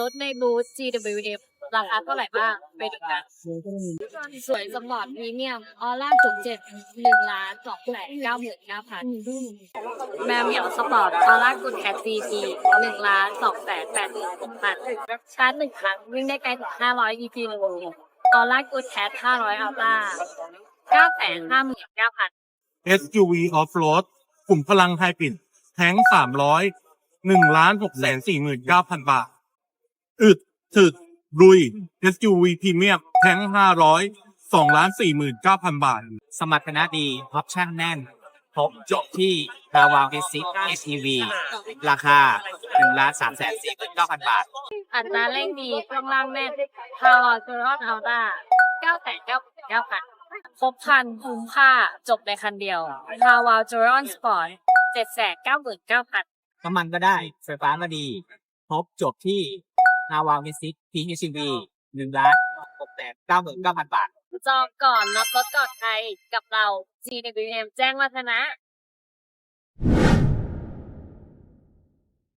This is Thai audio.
รถในบูธ GWM ราคาเท่าไหร่บ้างไปดูกันสวยสปอร์ตพรีเมียมออร่าจุกเจ็ดหนึ่งล้านสองแสนเก้าหมื่นเก้าพันแมวเหมียวสปอร์ตออร่ากุดแคทซีซีหนึ่งล้านสองแสนแปดหมื่นหกพันชาร์จหนึ่งครั้งวิ่งได้ไกลถึงห้าร้อยอีพีเลยออร่ากุดแคทห้าร้อยอัลต้าเก้าแสนห้าหมื่นเก้าพัน SUV Off-Road กลุ่มพลังไฮบริดแท้งสามร้อยหนึ่งล้านหกแสนสี่หมื่นเก้าพันบาท อึดถึกรุย SUV พรีเมียมแท้งห้าร้อยสองล้านสี่หมื่นเก้าพันบาท สมรรถนะดีออปชั่นแน่นครบจบที่ดาวาวเอซิก SUV ราคา1ล้าน3แสน4หมื่น9,000 บาท อัตราเร่งดีเครื่องล่างแน่นพาวเจอรอนอัลต้าเก้าแสนเก้าเก้าพันครบคันคุ้มค่าจบในคันเดียวพาวเจอรอนสปอร์ตเจ็ดแสนเก้าหมื่นเก้าพันน้ำมันก็ได้ไฟฟ้าก็ดีครบจบที่ นาวาวเอซิก PHEV 1ล้าน6แสน9หมื่น9,000บาท จองก่อนรับรถก่อนใครกับเรา GWM แจ้งวัฒนะ